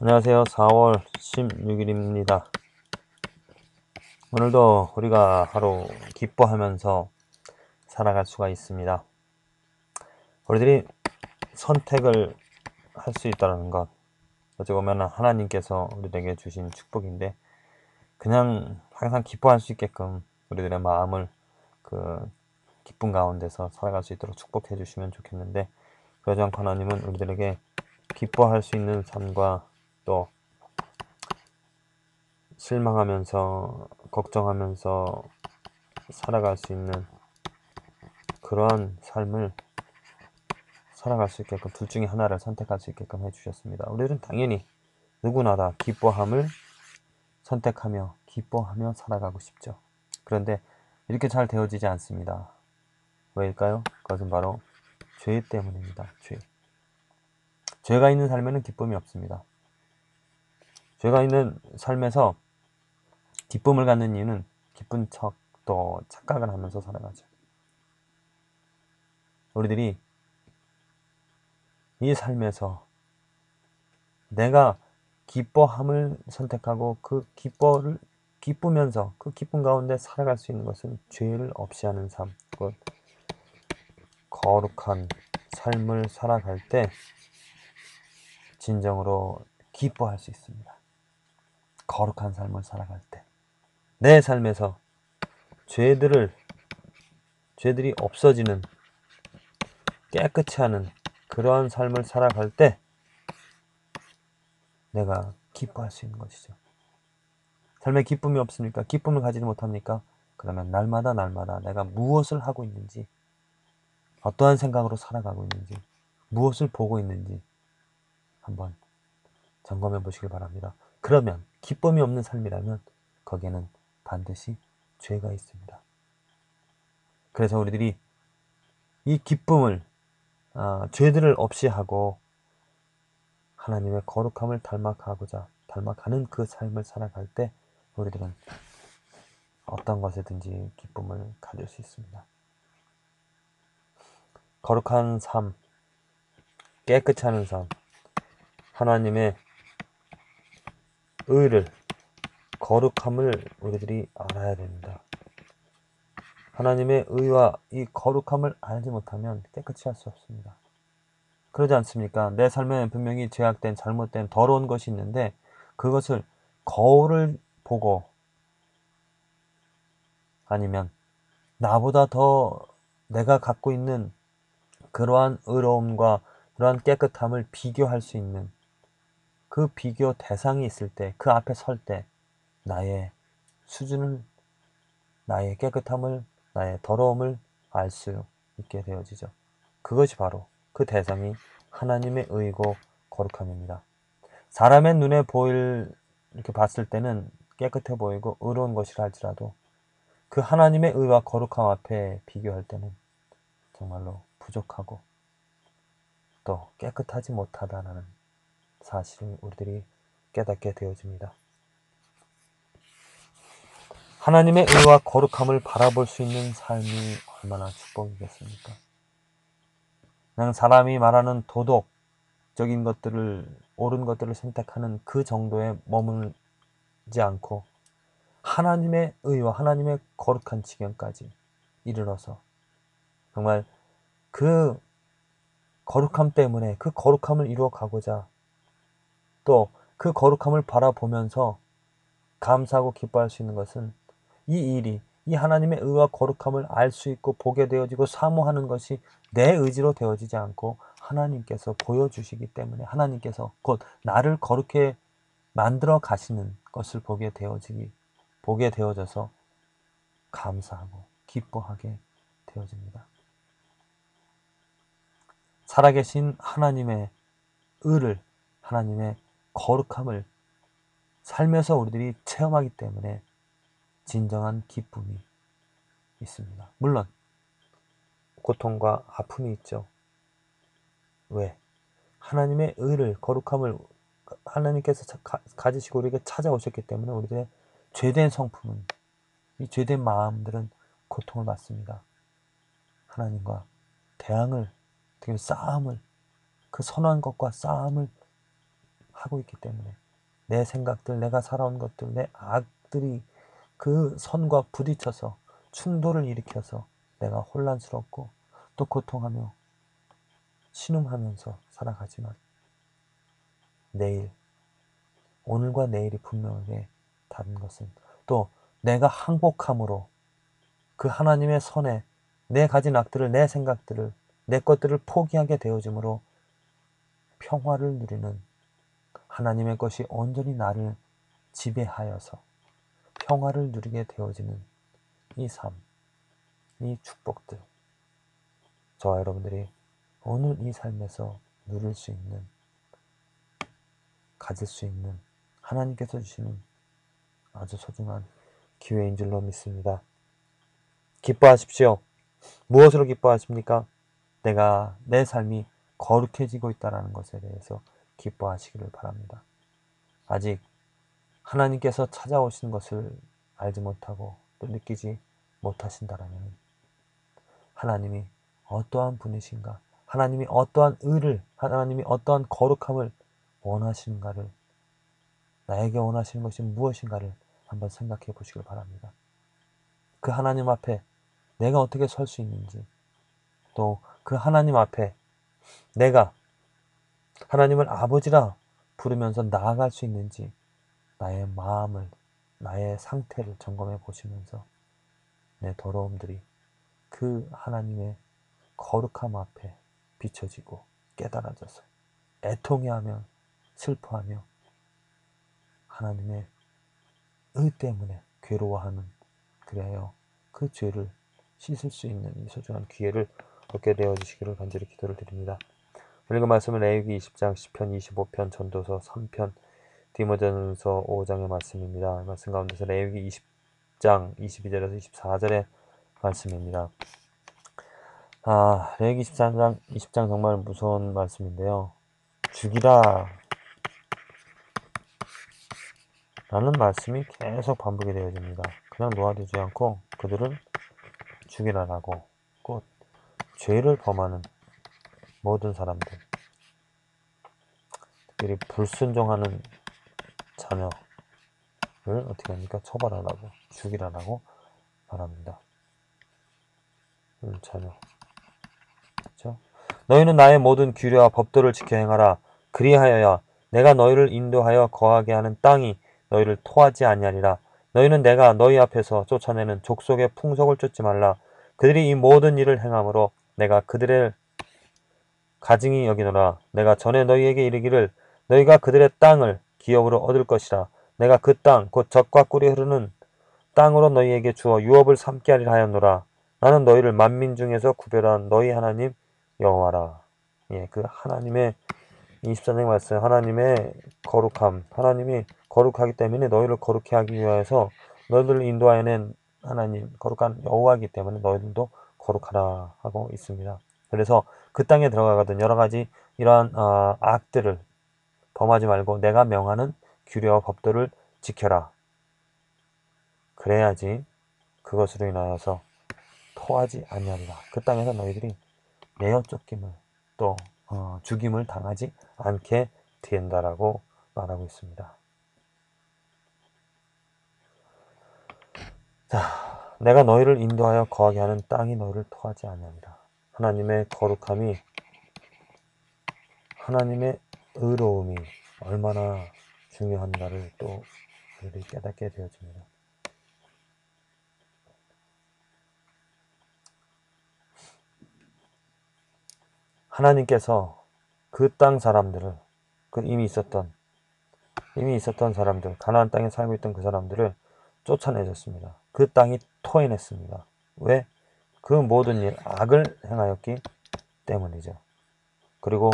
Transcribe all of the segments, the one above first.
안녕하세요. 4월 16일입니다. 오늘도 우리가 하루 기뻐하면서 살아갈 수가 있습니다. 우리들이 선택을 할 수 있다는 것, 어찌 보면 하나님께서 우리에게 주신 축복인데, 그냥 항상 기뻐할 수 있게끔 우리들의 마음을 그 기쁨 가운데서 살아갈 수 있도록 축복해 주시면 좋겠는데, 그러지 않고 하나님은 우리들에게 기뻐할 수 있는 삶과 또 실망하면서 걱정하면서 살아갈 수 있는 그러한 삶을 살아갈 수 있게끔 둘 중에 하나를 선택할 수 있게끔 해주셨습니다. 우리는 당연히 누구나 다 기뻐함을 선택하며 기뻐하며 살아가고 싶죠. 그런데 이렇게 잘 되어지지 않습니다. 왜일까요? 그것은 바로 죄 때문입니다. 죄. 죄가 있는 삶에는 기쁨이 없습니다. 죄가 있는 삶에서 기쁨을 갖는 이유는 기쁜 척 또 착각을 하면서 살아가죠. 우리들이 이 삶에서 내가 기뻐함을 선택하고 그 기뻐를 기쁘면서 그 기쁨 가운데 살아갈 수 있는 것은 죄를 없이 하는 삶, 곧 거룩한 삶을 살아갈 때 진정으로 기뻐할 수 있습니다. 거룩한 삶을 살아갈 때. 내 삶에서 죄들을, 죄들이 없어지는, 깨끗이 하는 그러한 삶을 살아갈 때 내가 기뻐할 수 있는 것이죠. 삶에 기쁨이 없습니까? 기쁨을 가지지 못합니까? 그러면 날마다 날마다 내가 무엇을 하고 있는지, 어떠한 생각으로 살아가고 있는지, 무엇을 보고 있는지 한번 점검해 보시길 바랍니다. 그러면 기쁨이 없는 삶이라면 거기에는 반드시 죄가 있습니다. 그래서 우리들이 이 기쁨을 아, 죄들을 없이 하고 하나님의 거룩함을 닮아가고자 닮아가는 그 삶을 살아갈 때 우리들은 어떤 것에든지 기쁨을 가질 수 있습니다. 거룩한 삶, 하는 삶, 하나님의 의를, 거룩함을 우리들이 알아야 됩니다. 하나님의 의와 이 거룩함을 알지 못하면 깨끗이 할 수 없습니다. 그러지 않습니까? 내 삶에 분명히 죄악된, 잘못된, 더러운 것이 있는데 그것을 거울을 보고 아니면 나보다 더 내가 갖고 있는 그러한 의로움과 그러한 깨끗함을 비교할 수 있는 그 비교 대상이 있을 때, 그 앞에 설 때, 나의 수준을, 나의 깨끗함을, 나의 더러움을 알 수 있게 되어지죠. 그것이 바로 그 대상이 하나님의 의고 거룩함입니다. 사람의 눈에 보일, 이렇게 봤을 때는 깨끗해 보이고 의로운 것이라 할지라도 그 하나님의 의와 거룩함 앞에 비교할 때는 정말로 부족하고 또 깨끗하지 못하다는 사실을 우리들이 깨닫게 되어집니다. 하나님의 의와 거룩함을 바라볼 수 있는 삶이 얼마나 축복이겠습니까? 그냥 사람이 말하는 도덕적인 것들을, 옳은 것들을 선택하는 그 정도에 머물지 않고 하나님의 의와 하나님의 거룩한 지경까지 이르러서 정말 그 거룩함 때문에 그 거룩함을 이루어 가고자 또 그 거룩함을 바라보면서 감사하고 기뻐할 수 있는 것은 이 일이 이 하나님의 의와 거룩함을 알 수 있고 보게 되어지고 사모하는 것이 내 의지로 되어지지 않고 하나님께서 보여주시기 때문에 하나님께서 곧 나를 거룩해 만들어 가시는 것을 보게 되어지기 보게 되어져서 감사하고 기뻐하게 되어집니다. 살아계신 하나님의 의를 하나님의 거룩함을 삶에서 우리들이 체험하기 때문에 진정한 기쁨이 있습니다. 물론 고통과 아픔이 있죠. 왜? 하나님의 의를 거룩함을 하나님께서 가지시고 우리에게 찾아오셨기 때문에 우리들의 죄된 성품은 이 죄된 마음들은 고통을 받습니다. 하나님과 대항을, 싸움을 그 선한 것과 싸움을 하고 있기 때문에 내 생각들, 내가 살아온 것들, 내 악들이 그 선과 부딪혀서 충돌을 일으켜서 내가 혼란스럽고 또 고통하며 신음하면서 살아가지만 내일, 오늘과 내일이 분명하게 다른 것은 또 내가 항복함으로 그 하나님의 선에 내 가진 악들을, 내 생각들을, 내 것들을 포기하게 되어짐으로 평화를 누리는 하나님의 것이 온전히 나를 지배하여서 평화를 누리게 되어지는 이 삶, 이 축복들. 저와 여러분들이 오늘 이 삶에서 누릴 수 있는, 가질 수 있는 하나님께서 주시는 아주 소중한 기회인 줄로 믿습니다. 기뻐하십시오. 무엇으로 기뻐하십니까? 내가 내 삶이 거룩해지고 있다는 것에 대해서 기뻐하시기를 바랍니다. 아직 하나님께서 찾아오신 것을 알지 못하고 또 느끼지 못하신다라면 하나님이 어떠한 분이신가? 하나님이 어떠한 의를, 하나님이 어떠한 거룩함을 원하시는가를 나에게 원하시는 것이 무엇인가를 한번 생각해 보시길 바랍니다. 그 하나님 앞에 내가 어떻게 설 수 있는지 또 그 하나님 앞에 내가 하나님을 아버지라 부르면서 나아갈 수 있는지 나의 마음을, 나의 상태를 점검해 보시면서 내 더러움들이 그 하나님의 거룩함 앞에 비춰지고 깨달아져서 애통해하며 슬퍼하며 하나님의 의 때문에 괴로워하는 그래요. 그 죄를 씻을 수 있는 이 소중한 기회를 얻게 되어 주시기를 간절히 기도를 드립니다. 그 말씀은 레위기 20장, 10편, 25편, 전도서 3편, 디모전서 5장의 말씀입니다. 말씀 가운데서 레위기 20장 22절에서 24절의 말씀입니다. 아, 레위기 13장 20장 정말 무서운 말씀인데요. 죽이라 라는 말씀이 계속 반복이 되어집니다. 그냥 놓아두지 않고 그들은 죽이라라고 꼭 죄를 범하는 모든 사람들 특별히 불순종하는 자녀를 어떻게 합니까? 처벌하라고 죽이라라고 말합니다. 음, 자녀 그렇죠? 너희는 나의 모든 규례와 법도를 지켜 행하라. 그리하여야 내가 너희를 인도하여 거하게 하는 땅이 너희를 토하지 아니하리라. 너희는 내가 너희 앞에서 쫓아내는 족속의 풍속을 쫓지 말라. 그들이 이 모든 일을 행함으로 내가 그들의 가증이 여기노라. 내가 전에 너희에게 이르기를 너희가 그들의 땅을 기업으로 얻을 것이라. 내가 그 땅곧 젖과 꿀이 흐르는 땅으로 너희에게 주어 유업을 삼게 하리라 하였노라. 나는 너희를 만민 중에서 구별한 너희 하나님 여호와라. 예, 그 하나님의 24장 말씀 하나님의 거룩함 하나님이 거룩하기 때문에 너희를 거룩해 하기 위해서 너희들을 인도하여낸 하나님 거룩한 여호와이기 때문에 너희들도 거룩하라 하고 있습니다. 그래서 그 땅에 들어가거든 여러 가지 이러한 어, 악들을 범하지 말고 내가 명하는 규례와 법도를 지켜라. 그래야지 그것으로 인하여서 토하지 아니하리라. 그 땅에서 너희들이 내어 쫓김을 또 어, 죽임을 당하지 않게 된다라고 말하고 있습니다. 자, 내가 너희를 인도하여 거하게 하는 땅이 너희를 토하지 아니하리라. 하나님의 거룩함이 하나님의 의로움이 얼마나 중요한가를 또 우리 깨닫게 되어집니다. 하나님께서 그 땅 사람들을 그 이미 있었던 이미 있었던 사람들 가나안 땅에 살고 있던 그 사람들을 쫓아내셨습니다. 그 땅이 토해냈습니다. 왜? 그 모든 일 악을 행하였기 때문이죠. 그리고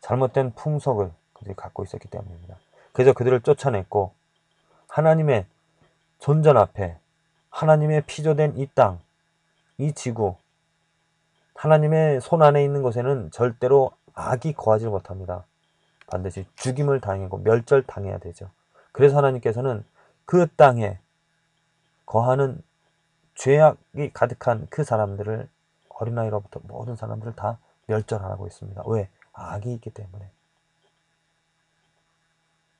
잘못된 풍속을 그들이 갖고 있었기 때문입니다. 그래서 그들을 쫓아냈고 하나님의 존전 앞에 하나님의 피조된 이 땅, 이 지구, 하나님의 손 안에 있는 곳에는 절대로 악이 거하지 못합니다. 반드시 죽임을 당하고 멸절당해야 되죠. 그래서 하나님께서는 그 땅에 거하는 죄악이 가득한 그 사람들을 어린아이로부터 모든 사람들을 다 멸절하고 있습니다. 왜? 악이 있기 때문에.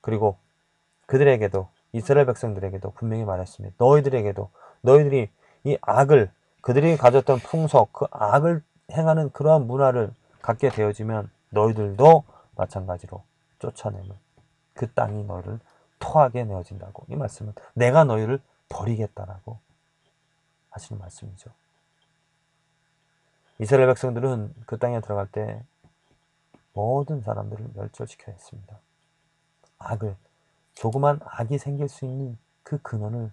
그리고 그들에게도 이스라엘 백성들에게도 분명히 말했습니다. 너희들에게도 너희들이 이 악을 그들이 가졌던 풍속 그 악을 행하는 그러한 문화를 갖게 되어지면 너희들도 마찬가지로 쫓아내면 그 땅이 너를 토하게 내어진다고 이 말씀은 내가 너희를 버리겠다라고 하시는 말씀이죠. 이스라엘 백성들은 그 땅에 들어갈 때 모든 사람들을 멸절시켜야 했습니다. 악을 조그만 악이 생길 수 있는 그 근원을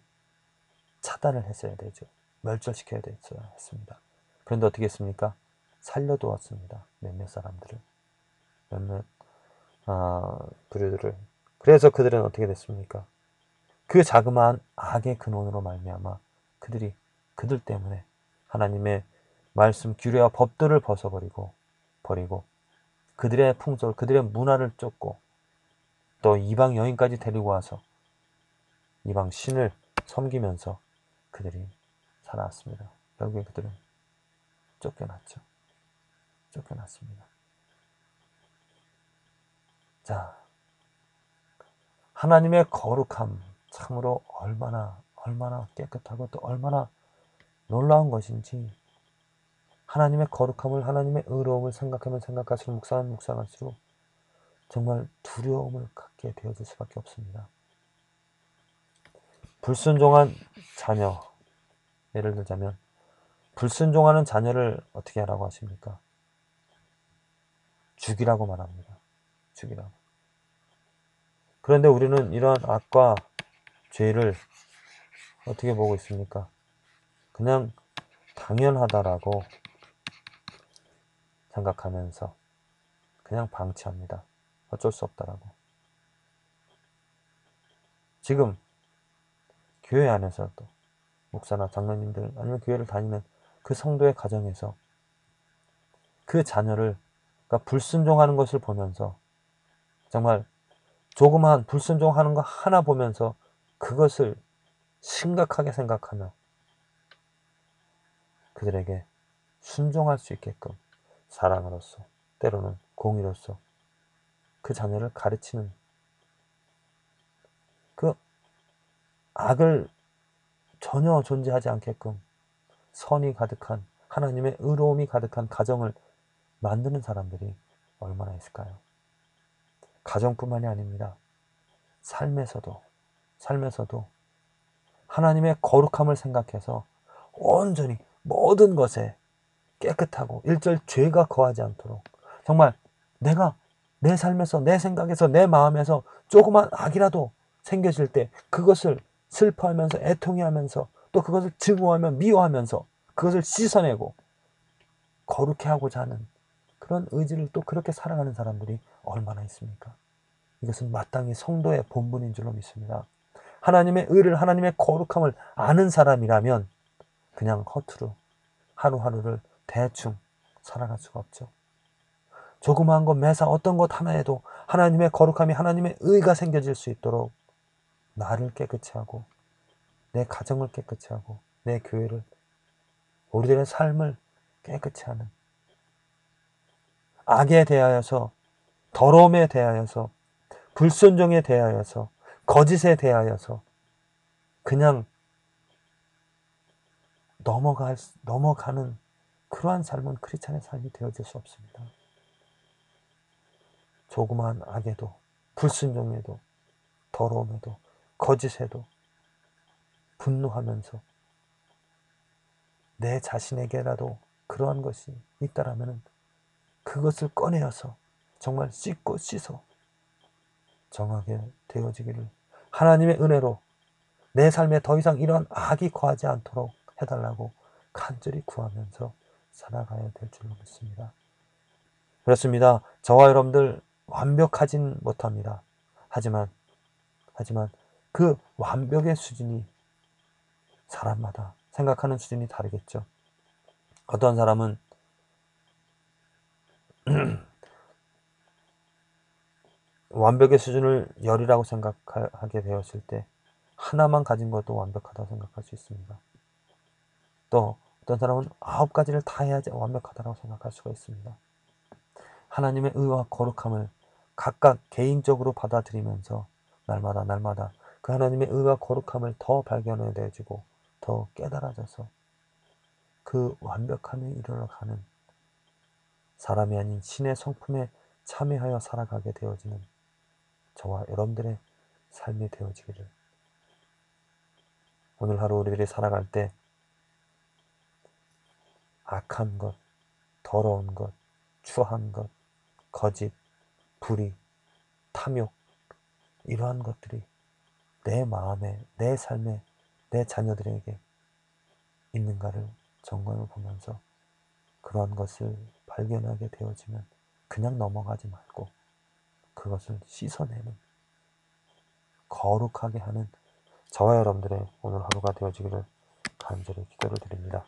차단을 했어야 되죠. 멸절시켜야 됐어야 했습니다. 그런데 어떻게 했습니까? 살려두었습니다. 몇몇 사람들을. 몇몇 아, 부류들을. 그래서 그들은 어떻게 됐습니까? 그 자그마한 악의 근원으로 말미암아 그들이 그들 때문에 하나님의 말씀 규례와 법들을 벗어버리고 버리고 그들의 풍속, 그들의 문화를 쫓고 또 이방 여인까지 데리고 와서 이방 신을 섬기면서 그들이 살아왔습니다. 결국에 그들은 쫓겨났죠. 쫓겨났습니다. 자, 하나님의 거룩함 참으로 얼마나 얼마나 깨끗하고 또 얼마나 놀라운 것인지 하나님의 거룩함을 하나님의 의로움을 생각하면 생각할수록 묵상하면 묵상할수록 정말 두려움을 갖게 되어질 수밖에 없습니다. 불순종한 자녀 예를 들자면 불순종하는 자녀를 어떻게 하라고 하십니까? 죽이라고 말합니다. 죽이라고. 그런데 우리는 이러한 악과 죄를 어떻게 보고 있습니까? 그냥 당연하다라고 생각하면서 그냥 방치합니다. 어쩔 수 없다라고. 지금 교회 안에서도 목사나 장로님들 아니면 교회를 다니는 그 성도의 가정에서 그 자녀를 그러니까 불순종하는 것을 보면서 정말 조그마한 불순종하는 거 하나 보면서 그것을 심각하게 생각하며 그들에게 순종할 수 있게끔 사랑으로서 때로는 공의로서 그 자녀를 가르치는 그 악을 전혀 존재하지 않게끔 선이 가득한 하나님의 의로움이 가득한 가정을 만드는 사람들이 얼마나 있을까요? 가정뿐만이 아닙니다. 삶에서도 삶에서도 하나님의 거룩함을 생각해서 온전히 모든 것에 깨끗하고 일절 죄가 거하지 않도록 정말 내가 내 삶에서 내 생각에서 내 마음에서 조그만 악이라도 생겨질 때 그것을 슬퍼하면서 애통해하면서 또 그것을 증오하며 미워하면서 그것을 씻어내고 거룩해 하고자 하는 그런 의지를 또 그렇게 살아가는 사람들이 얼마나 있습니까? 이것은 마땅히 성도의 본분인 줄로 믿습니다. 하나님의 의를 하나님의 거룩함을 아는 사람이라면 그냥 허투루 하루하루를 대충 살아갈 수가 없죠. 조그마한 것 매사 어떤 것 하나에도 하나님의 거룩함이 하나님의 의가 생겨질 수 있도록 나를 깨끗이 하고 내 가정을 깨끗이 하고 내 교회를 우리들의 삶을 깨끗이 하는 악에 대하여서 더러움에 대하여서 불순종에 대하여서 거짓에 대하여서 그냥 넘어갈 넘어가는 그러한 삶은 크리스찬의 삶이 되어질 수 없습니다. 조그마한 악에도 불순종에도 더러움에도 거짓에도 분노하면서 내 자신에게라도 그러한 것이 있다라면 그것을 꺼내어서 정말 씻고 씻어 정하게 되어지기를 하나님의 은혜로 내 삶에 더 이상 이런 악이 거하지 않도록 해달라고 간절히 구하면서 살아가야 될 줄로 믿습니다. 그렇습니다. 저와 여러분들 완벽하진 못합니다. 하지만, 하지만 그 완벽의 수준이 사람마다 생각하는 수준이 다르겠죠. 어떤 사람은 완벽의 수준을 열이라고 생각하게 되었을 때 하나만 가진 것도 완벽하다고 생각할 수 있습니다. 또 어떤 사람은 아홉 가지를 다 해야지 완벽하다고 생각할 수가 있습니다. 하나님의 의와 거룩함을 각각 개인적으로 받아들이면서 날마다 날마다 그 하나님의 의와 거룩함을 더 발견해내지고 더 깨달아져서 그 완벽함에 이르러 가는 사람이 아닌 신의 성품에 참여하여 살아가게 되어지는 저와 여러분들의 삶이 되어지기를 오늘 하루 우리들이 살아갈 때 악한 것, 더러운 것, 추한 것, 거짓, 불의, 탐욕 이러한 것들이 내 마음에, 내 삶에, 내 자녀들에게 있는가를 점검해 보면서 그러한 것을 발견하게 되어지면 그냥 넘어가지 말고 그것을 씻어내는 거룩하게 하는 저와 여러분들의 오늘 하루가 되어지기를 간절히 기도를 드립니다.